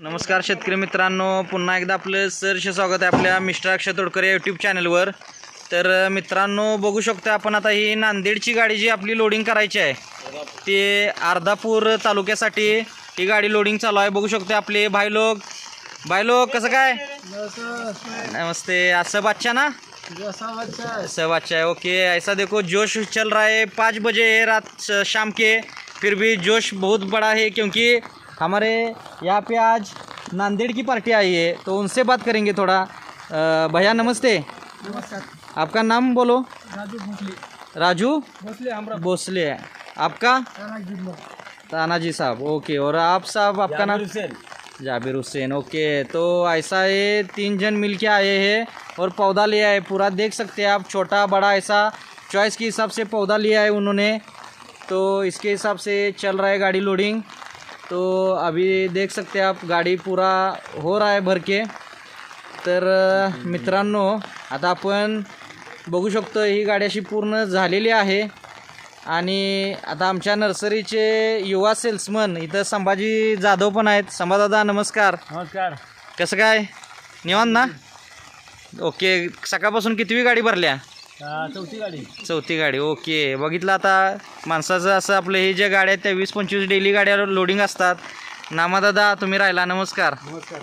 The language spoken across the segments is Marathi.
नमस्कार शेतकरी मित्रांनो पुन्हा एकदा आपलं सरसे स्वागत आहे आपल्या मिस्टर अक्षय तोडकर या यूट्यूब चॅनलवर तर मित्रांनो बघू शकतो आपण आता ही नांदेडची गाडी जी आपली लोडिंग करायची आहे ते अर्धापूर तालुक्यासाठी ही गाडी लोडिंग चालू आहे. बघू शकतो आपले भाई लोक भाई लोक कसं काय? नमस्ते. असं बादशा ना? सब अच्छा है ओके. ऐसा देखो जोश चल रहा है. पाँच बजे है रात शाम के. फिर भी जोश बहुत बड़ा है क्योंकि हमारे यहाँ पे आज नांदेड़ की पार्टी आई है तो उनसे बात करेंगे थोड़ा। भैया नमस्ते। नमस्कार। आपका नाम बोलो। राजू भोसले। राजू? भोसले हमरा। भोसले। है आपका तानाजी साहब ओके। और आप साहब आपका नाम? जाबिर हुसैन। ओके। तो ऐसा है तीन जन मिल के आए हैं और पौधा लिया है पूरा देख सकते हैं आप छोटा बड़ा ऐसा चॉइस के हिसाब से पौधा लिया है उन्होंने। तो इसके हिसाब से चल रहा है गाड़ी लोडिंग तो अभी देख सकते हैं आप गाडी पूरा हो रहा है भर के। तर मित्रांनो आता आपण बघू शकतो ही गाडी अशी पूर्ण झालेली आहे. आणि आता आमच्या नर्सरीचे युवा सेल्समन इथं संभाजी जाधव पण आहेत. संभादादा नमस्कार. नमस्कार. कसं काय? निवांत ना? ओके सकाळपासून कितवी गाडी भरल्या? चौथी गाडी. चौथी गाडी ओके. बघितलं आता माणसाचं असं आपलं हे ज्या गाड्या आहेत त्या वीस पंचवीस डेली गाड्या लोडिंग असतात. नामादादा तुम्ही राहिला नमस्कार. नमस्कार.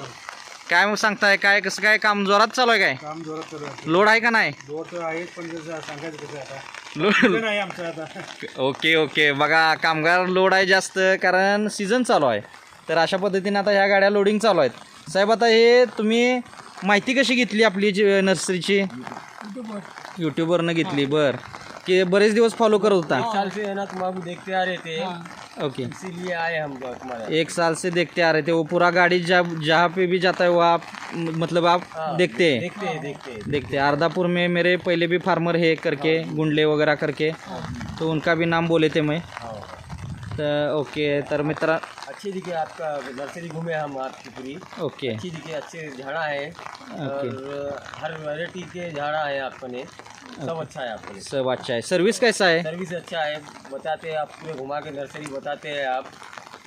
काय मग सांगताय काय कसं काय काम जोरात चालू आहे काय? काम जोरात चालू आहे. लोड आहे का नाही? जोर आहे पण जसं सांगायचं कसं आता. लोड नाही आमचं आता. Okay okay. बघा कामगार लोड आहे जास्त कारण सीझन चालू आहे. तर अशा पद्धतीने आता ह्या गाड्या लोडिंग चालू आहेत. साहेब आता हे तुम्ही माहिती कशी घेतली आपली जी नर्सरीची यूट्यूबवरनं घेतली बर. की बरेच दिवस फॉलो करत होता. साल से है ना तुम अभी देखते आ रहे थे. ओके इसीलिए आए हम लोग तुम्हारे एक साल से देखते आ रहे थे. वो पूरा गाड़ी जब जहाँ पे भी जाता है वो आप मतलब आप देखते हैं? देखते हैं देखते हैं देखते हैं. अर्दापुर में मेरे पहले भी फार्मर है करके गुंडले वगैरह करके. तो उनका भी नाम बोले थे मैं. हाँ. तर ओके तर मित्रा अच्छी दिखे आपका नर्सरी घूमे हम आपकी पूरी। ओके। अच्छी दिखे अच्छे झाड़ा है। और हर वैरायटी के झाड़ा है आपने। सब अच्छा है आपने। सब अच्छा है। सर्विस कैसा है? सर्विस अच्छा है। बताते हैं आप पूरे घुमा के नर्सरी बताते हैं आप।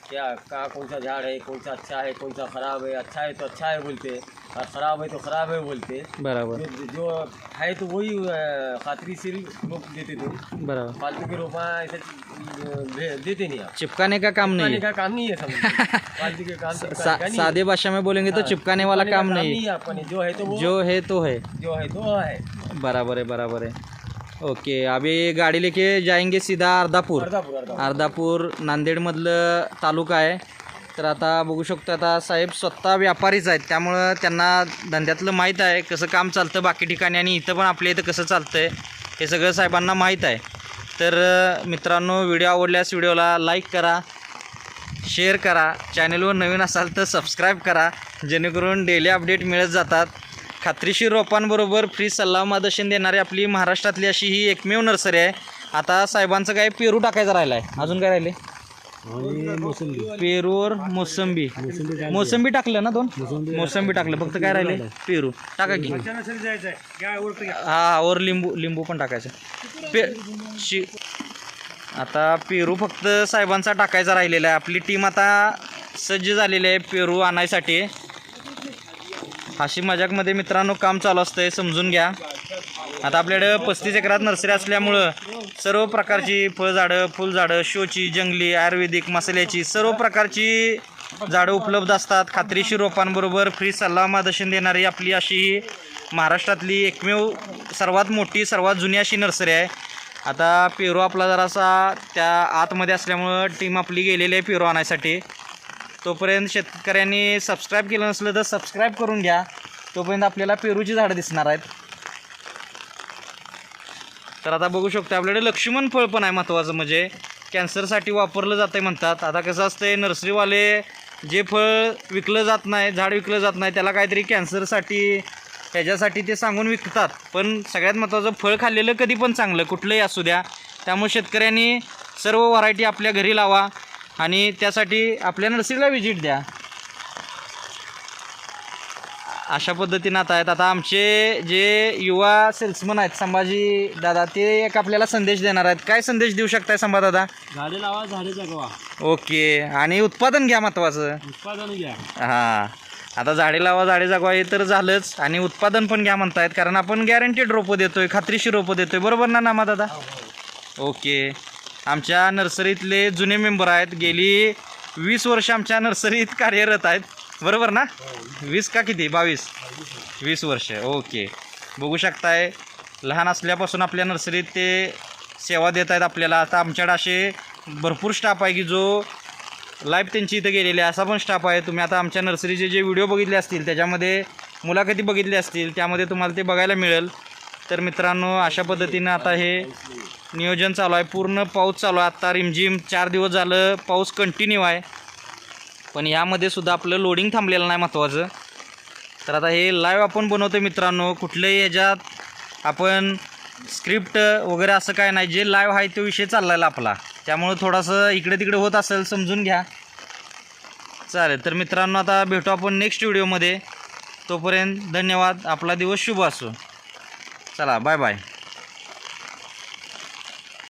क्या कहाँ कौन सा झाड़ है कौन सा अच्छा है कौन सा खराब है? अच्छा है तो अच्छा है बोलते। और ख़राब है तो ख़राब है बोलते। बराबर। जो जो है तो वही खातरी से रोप देते थे। बराबर। फालतू के रोपा ऐसे देते नहीं आप। चिपकाने का काम नहीं है। का काम नहीं है समझ फालतू के काम सादे भाषा में बोलेंगे तो हाँ, चिपकाने वाला काम नहीं। है जो है तो जो है तो है। जो है तो है। बराबर है बराबर है। ओके अभी गाडी लेके जाएंगे सीधा अर्धापूर. अर्धापूर अर्धा अर्धापूर नांदेडमधलं तालुका आहे. तर आता बघू शकतो आता साहेब स्वतः व्यापारीच आहेत. त्यामुळं त्यांना धंद्यातलं माहीत आहे कसं काम चालतं बाकी ठिकाणी आणि इथं पण आपल्या इथं कसं चालतं आहे हे सगळं साहेबांना माहीत आहे. तर मित्रांनो व्हिडिओ आवडल्यास व्हिडिओला लाईक करा शेअर करा चॅनलवर नवीन असाल तर सबस्क्राईब करा जेणेकरून डेली अपडेट मिळत जातात. खात्रीशीर रोपांबरोबर फ्री सल्ला मार्गदर्शन देणारी आपली महाराष्ट्रातली अशी ही एकमेव नर्सरी आहे. आता साहेबांचं काय पेरू टाकायचं राहिलं आहे अजून काय राहिले? पेरूवर मोसंबी. मोसंबी टाकलं ना दोन? मोसंबी टाकलं. फक्त काय राहिले? पेरू. टाका की. हा और लिंबू लिंबू पण टाकायचं. पे शि आता पेरू फक्त साहेबांचा टाकायचा राहिलेला आहे. आपली टीम आता सज्ज झालेली आहे पेरू आणायसाठी. अशी मजाकमध्ये मित्रांनो काम चालू असतं आहे समजून घ्या. आता आपल्याकडं पस्तीस एकरात नर्सरी असल्यामुळं सर्व प्रकारची फळझाडं फुलझाडं शोची जंगली आयुर्वेदिक मसाल्याची सर्व प्रकारची झाडं उपलब्ध असतात. खात्रीशीर रोपांबरोबर फ्री सल्ला मार्गदर्शन देणारी आपली अशी ही महाराष्ट्रातली एकमेव सर्वात मोठी सर्वात जुनी अशी नर्सरी आहे. आता पेरू आपला जरासा त्या आतमध्ये असल्यामुळं टीम आपली गेलेली आहे पेरू आणायसाठी. तोपर्यंत शेतकऱ्यांनी सबस्क्राईब केलं नसलं तर सबस्क्राईब करून घ्या. तोपर्यंत आपल्याला पेरूची झाडं दिसणार आहेत. तर आता बघू शकतो आपल्याकडे लक्ष्मण फळ पण आहे महत्त्वाचं म्हणजे कॅन्सरसाठी वापरलं जातं आहे म्हणतात. आता कसं असतंय नर्सरीवाले जे फळ विकलं जात नाही झाड विकलं जात नाही त्याला काहीतरी कॅन्सरसाठी ह्याच्यासाठी ते सांगून विकतात. पण सगळ्यात महत्त्वाचं फळ खाल्लेलं कधी पण चांगलं कुठलंही असू द्या. त्यामुळे शेतकऱ्यांनी सर्व व्हरायटी आपल्या घरी लावा. आणि त्यासाठी आपल्या नर्सरीला व्हिजिट द्या. अशा पद्धतीनं आता आहेत. आता आमचे जे युवा सेल्समन आहेत संभाजी दादा ते एक आपल्याला संदेश देणार आहेत. काय संदेश देऊ शकताय संभा दादा? झाडे लावा झाडे जगवा. ओके. आणि उत्पादन घ्या महत्वाचं. उत्पादन घ्या. हां. आता झाडे लावा झाडे जगवा हे तर झालंच. आणि उत्पादन पण घ्या म्हणतायत कारण आपण गॅरंटीड रोपं देतोय खात्रीशीर रोपं देतोय. बरोबर ना नामा दादा? ओके. आमच्या नर्सरीतले जुने मेंबर आहेत. गेली वीस वर्ष आमच्या नर्सरीत कार्यरत आहेत. बरोबर ना? वीस का किती? बावीस. वीस वर्ष. ओके. बघू शकताय लहान असल्यापासून आपल्या नर्सरीत ते सेवा देत आहेत आपल्याला. आता आमच्याकडे असे भरपूर स्टाफ आहे की जो लाईफ त्यांची इथं गेलेले आहे. असा पण स्टाफ आहे. तुम्ही आता आमच्या नर्सरीचे जे व्हिडिओ बघितले असतील त्याच्यामध्ये मुलाखती बघितली असतील त्यामध्ये तुम्हाला ते बघायला मिळेल. तर मित्रांनो अशा पद्धतीनं आता हे नियोजन चालू आहे. पूर्ण पाऊस चालू आहे. आत्ता रिमझिम चार दिवस झालं पाऊस कंटिन्यू आहे. पण यामध्ये सुद्धा आपलं लोडिंग थांबलेलं नाही महत्त्वाचं तर आता हे लाईव्ह आपण बनवतो मित्रांनो. कुठल्याही ह्याच्यात आपण स्क्रिप्ट वगैरे असं काय नाही. जे लाईव्ह आहे तो विषय चाललेला आपला. त्यामुळं थोडंसं इकडे तिकडे होत असेल समजून घ्या. चालेल. तर मित्रांनो आता भेटू आपण नेक्स्ट व्हिडिओमध्ये तोपर्यंत धन्यवाद. आपला दिवस शुभ असो. 算了，拜拜。